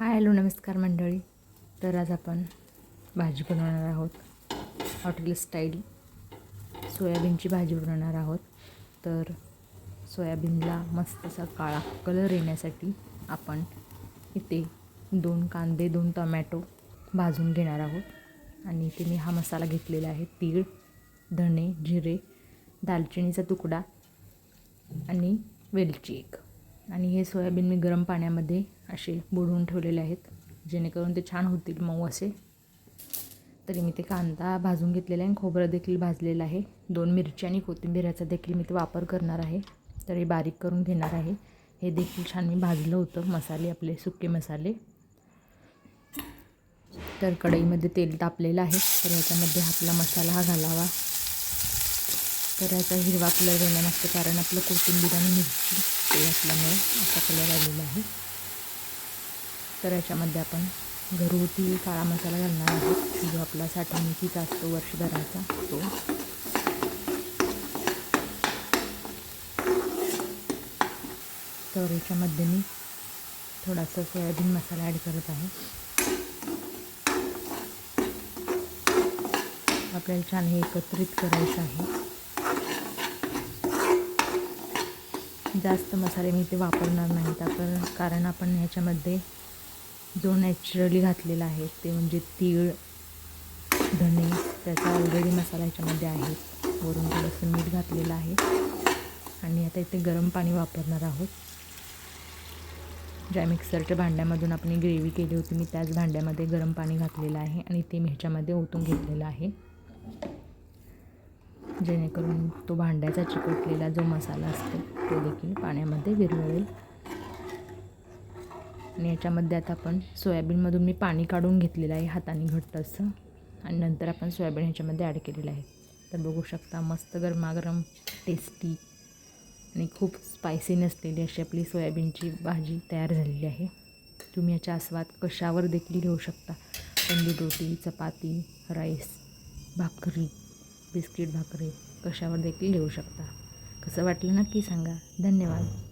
Hi hello नमस्कार मंडळी. तर आज आपण भाजी बनवणार आहोत. Hotel style. सोयाबीनची भाजी बनवणार आहोत. तर सोयाबीनला मस्त असा काळा कलर येण्यासाठी आपण इथे दोन कांदे दोन टमॅटो भाजून घेणार आहोत. आणि इथे मी हा मसाला घेतलेला आहे तीळ धणे जिरे दालचिनीचा तुकडा आणि वेलची एक. आणि हे सोयाबीन मी गरम पाण्यामध्ये असे बुडवून ठेवलेले आहेत. जेणेकरून ते छान होतील मऊ असे. तरी मी ते कांदा भाजून घेतलेला आहे आणि खोबरं देखील भाजलेलं आहे. दोन मिरची आणि कोथिंबीराचा देखील मी ते वापर करणार आहे. तर हे बारीक करून घेणार आहे. हे देखील छान मी भाजलं होतं. मसाले आपले सुके मसाले. तर कढईमध्ये तेल तापलेलं आहे. तर याच्यामध्ये आपला मसाला हा घालावा. तर याचा हिरवा कलर येणार नसतो कारण आपलं कोथिंबीर आणि मिरची ते असल्यामुळे असा कलर आलेला आहे. तर याच्यामध्ये आपण घरगुती काळा मसाला घालणार आहोत. जो आपला साठवणुकीचा असतो वर्षभराचा तो. तर याच्यामध्ये मी थोडासा सोयाबीन मसाला ॲड करत आहे. आपल्याला छान हे एकत्रित करायचं आहे. जास्त मसाले मी ते वापरणार नाहीत आपण कारण आपण ह्याच्यामध्ये जो नॅचरली घातलेला आहे ते म्हणजे तीळ धने त्याचा ऑलरेडी मसाला ह्याच्यामध्ये आहे. वरून थोडंसं मीठ घातलेलं आहे. आणि आता इथे गरम पाणी वापरणार आहोत. ज्या मिक्सरच्या भांड्यामधून आपण ग्रेव्ही केली होती मी त्याच भांड्यामध्ये गरम पाणी घातलेलं आहे आणि ते मी ह्याच्यामध्ये ओतून घेतलेलं आहे. जेणेकरून तो भांड्याचा चिकटलेला जो मसाला असतो तो देखील पाण्यामध्ये विरघळेल. आणि याच्यामध्ये आता आपण सोयाबीनमधून मी पाणी काढून घेतलेलं आहे हाताने घट्ट असं. आणि नंतर आपण सोयाबीन ह्याच्यामध्ये ॲड केलेलं आहे. तर बघू शकता मस्त गरमागरम टेस्टी आणि खूप स्पायसी नसलेली अशी आपली सोयाबीनची भाजी तयार झालेली आहे. तुम्ही याचा आस्वाद कशावर देखील घेऊ शकता? तंदूर रोटी चपाती राईस भाकरी बिस्किट भाकरी कशावर देखील घेऊ शकता? कसं वाटलं नक्की सांगा. धन्यवाद.